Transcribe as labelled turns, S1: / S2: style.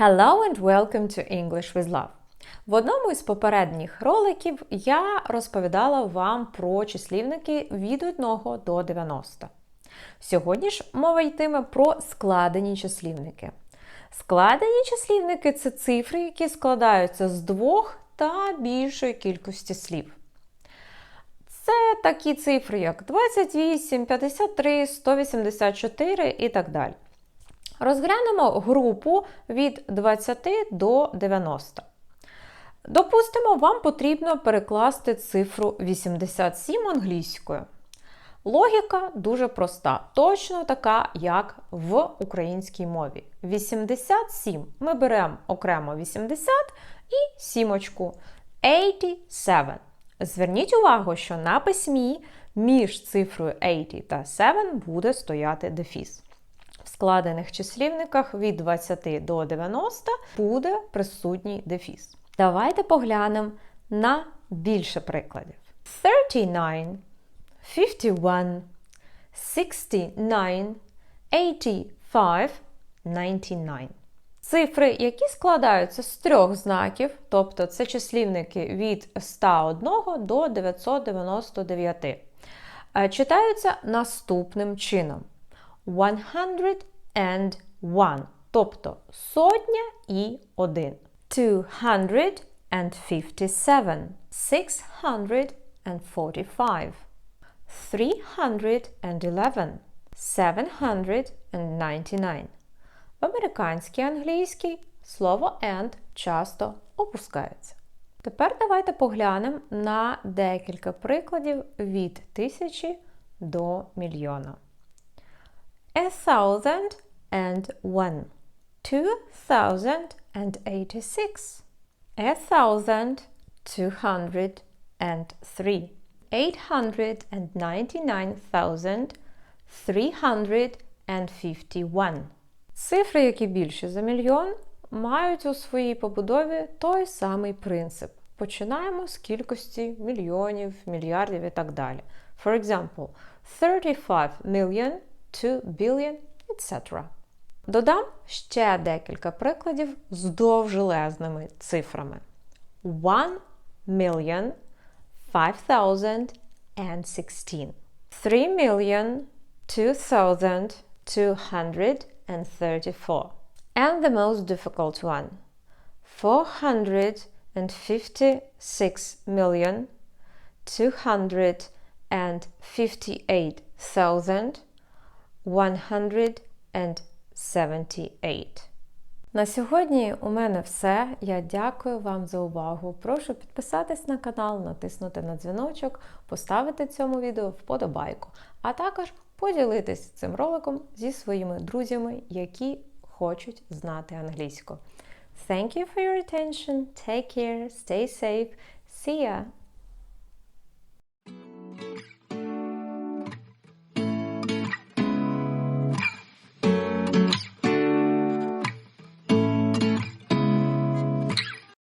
S1: Hello and welcome to English with Love. В одному із попередніх роликів я розповідала вам про числівники від 1 до 90. Сьогодні ж мова йтиме про складені числівники. Складені числівники це цифри, які складаються з двох та більшої кількості слів. Це такі цифри, як 28, 53, 184 і так далі. Розглянемо групу від 20 до 90. Допустимо, вам потрібно перекласти цифру 87 англійською. Логіка дуже проста, точно така, як в українській мові. 87 ми беремо окремо 80 і сімочку 87. Зверніть увагу, що на письмі між цифрою 80 та 7 буде стояти дефіс. В складених числівниках від 20 до 90 буде присутній дефіс. Давайте поглянемо на більше прикладів. 39, 51, 69, 85, 99. Цифри, які складаються з трьох знаків, тобто це числівники від 101 до 999, е, читаються наступним чином: 101, тобто сотня і один. 257, 645, 311, 799. В американській англійській слово and часто опускається. Тепер давайте поглянемо на декілька прикладів від тисячі до мільйона. A thousand and one. Two thousand and eighty-six. A thousand two hundred and three. Eight hundred and ninety-nine thousand three hundred and fifty-one. Цифри, які більші за мільйон, мають у своїй побудові той самий принцип. Починаємо з кількості мільйонів, мільярдів і так далі. For example, 35 million, 2 billion, etc. Додам ще декілька прикладів з довжелезними цифрами. 1 million 5016. 3 million 2234. And the most difficult one. 456 million 258,178. На сьогодні у мене все. Я дякую вам за увагу. Прошу підписатись на канал, натиснути на дзвіночок, поставити цьому відео вподобайку, а також поділитись цим роликом зі своїми друзями, які хочуть знати англійську. Thank you for your attention. Take care, stay safe. See ya!